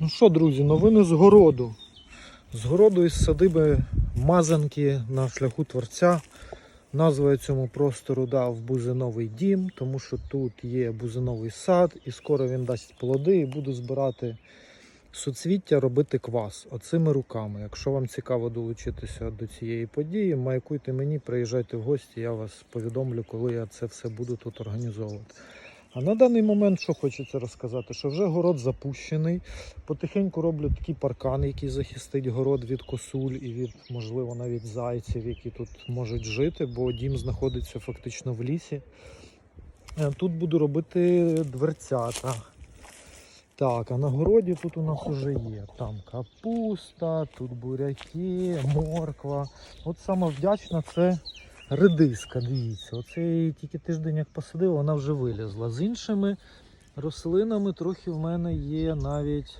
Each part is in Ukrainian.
Ну що, друзі, новини з городу. З городу із садиби Мазанки на шляху творця. Назва цьому простору дав бузиновий дім, тому що тут є бузиновий сад, і скоро він дасть плоди, і буду збирати суцвіття, робити квас оцими руками. Якщо вам цікаво долучитися до цієї події, маякуйте мені, приїжджайте в гості, я вас повідомлю, коли я це все буду тут організовувати. А на даний момент що хочеться розказати, що вже город запущений. Потихеньку роблю такий паркан, який захистить город від косуль і від, можливо, навіть зайців, які тут можуть жити, бо дім знаходиться фактично в лісі. Е, Тут буду робити дверцята. Так, а на городі тут у нас вже є. Там капуста, тут буряки, морква. От саме вдячна це редиска, дивіться. Оце я її тільки тиждень як посадив, вона вже вилізла. З іншими рослинами трохи в мене є навіть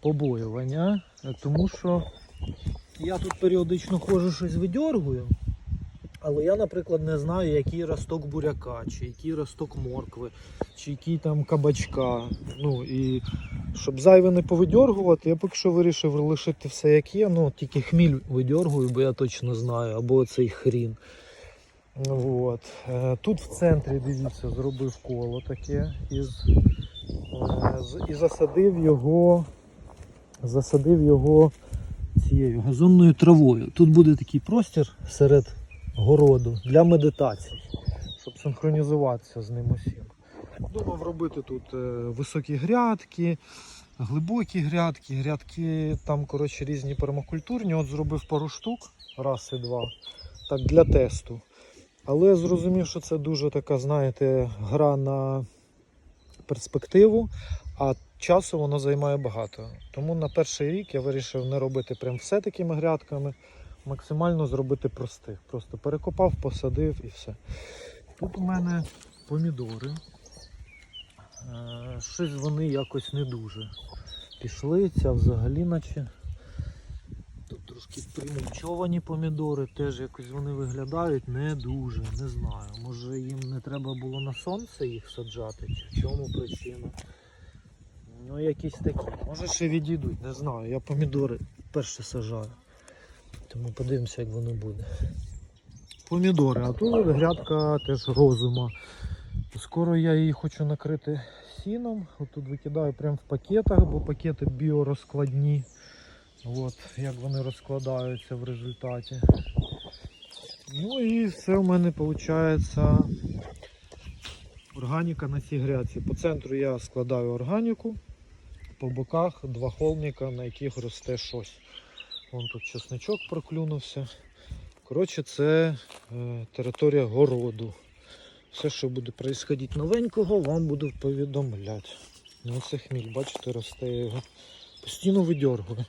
побоювання, тому що я тут періодично ходжу щось видьоргую. Але я, наприклад, не знаю, який росток буряка, чи який росток моркви, чи який там кабачка. Ну і щоб зайве не повидьоргувати, я поки що вирішив лишити все як є. Ну, тільки хміль видьоргую, бо я точно знаю, або цей хрін. От. Е, Тут в центрі, дивіться, зробив коло таке із, е, і засадив його, засадив його цією газонною травою. Тут буде такий простір серед городу для медитації, щоб синхронізуватися з ним усім. Думав робити тут е, високі грядки, глибокі грядки, грядки там коротше, різні пермакультурні. От зробив пару штук, раз і два, так для тесту. Але я зрозумів, що це дуже така, знаєте, гра на перспективу, а часу воно займає багато. Тому на перший рік я вирішив не робити прям все такими грядками, максимально зробити простих. Просто перекопав, посадив і все. Тут у мене помідори. Е, Щось вони якось не дуже пішли, ця взагалі наче. Примульчовані помідори, теж якось вони виглядають не дуже, не знаю. Може їм не треба було на сонце їх саджати, чи в чому причина. Ну, якісь такі. Може ще відійдуть, не знаю. Я помідори перше сажаю. Тому подивимося, як воно буде. Помідори, а тут грядка теж розума. Скоро я її хочу накрити сіном. От тут викидаю прямо в пакетах, бо пакети біорозкладні. От, як вони розкладаються в результаті. Ну і все в мене виходить органіка на цій грядці. По центру я складаю органіку, по боках два холміка, на яких росте щось. Вон тут чесничок проклюнувся. Коротше, це е, територія городу. Все, що буде відбуватися новенького, вам буду повідомляти. Ну, це хміль, бачите, росте його. Постійно видьоргую.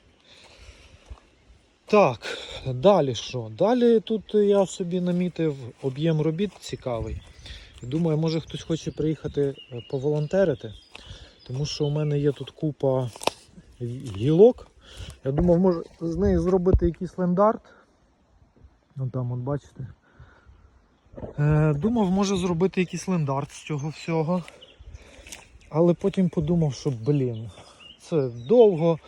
Так, далі що? Далі тут я собі намітив об'єм робіт цікавий. Думаю, може хтось хоче приїхати е, поволонтерити, тому що у мене є тут купа гілок. Я думав, може з неї зробити якийсь лендарт. Ну там, от бачите. Е, думав, може зробити якийсь лендарт з цього всього. Але потім подумав, що блін, це довго.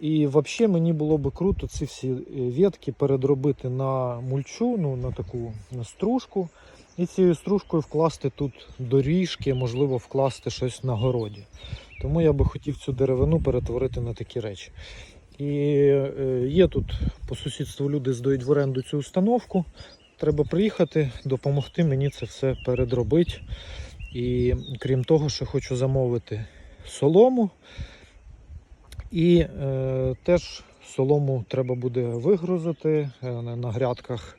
І взагалі мені було би круто ці всі е, ветки передробити на мульчу, ну на таку на стружку. І цією стружкою вкласти тут доріжки, можливо, вкласти щось на городі. Тому я би хотів цю деревину перетворити на такі речі. І е, є тут по сусідству люди здають в оренду цю установку. Треба приїхати, допомогти мені це все передробити. І крім того, що хочу замовити солому. І е, теж солому треба буде вигрузити е, на грядках,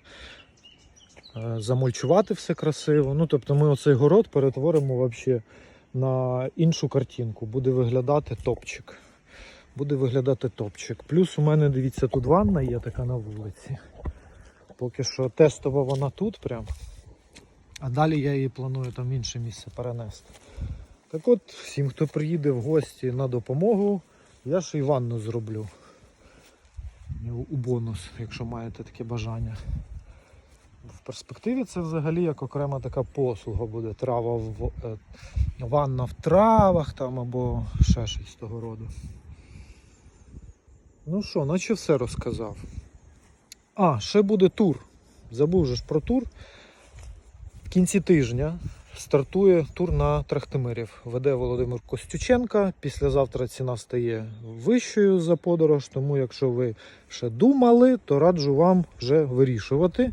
е, замульчувати все красиво. Ну, тобто ми оцей город перетворимо вообще на іншу картинку. Буде виглядати топчик. Буде виглядати топчик. Плюс у мене, дивіться, тут ванна є така на вулиці. Поки що тестова вона тут прям. А далі я її планую там в інше місце перенести. Так от, всім, хто приїде в гості на допомогу, я ще й ванну зроблю. У бонус, якщо маєте таке бажання. В перспективі це взагалі як окрема така послуга буде. Трава в е, ванна в травах там або ще щось з того роду. Ну що, наче все розказав. А, ще буде тур. Забув же ж про тур. В кінці тижня стартує тур на Трахтимирів. Веде Володимир Костюченка. Післязавтра ціна стає вищою за подорож, тому якщо ви ще думали, то раджу вам вже вирішувати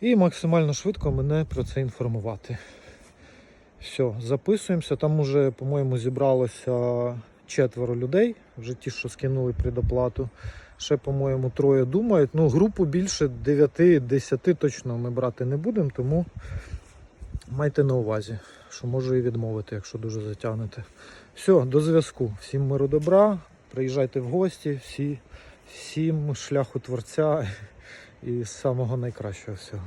і максимально швидко мене про це інформувати. Все, записуємося. Там уже, по-моєму, зібралося четверо людей, вже ті, що скинули предоплату. Ще, по-моєму, троє думають. Ну, групу більше 9-10 точно ми брати не будемо, тому майте на увазі, що можу і відмовити, якщо дуже затягнете. Все, до зв'язку. Всім миру добра. Приїжджайте в гості, всі, всім шляху творця і самого найкращого всього.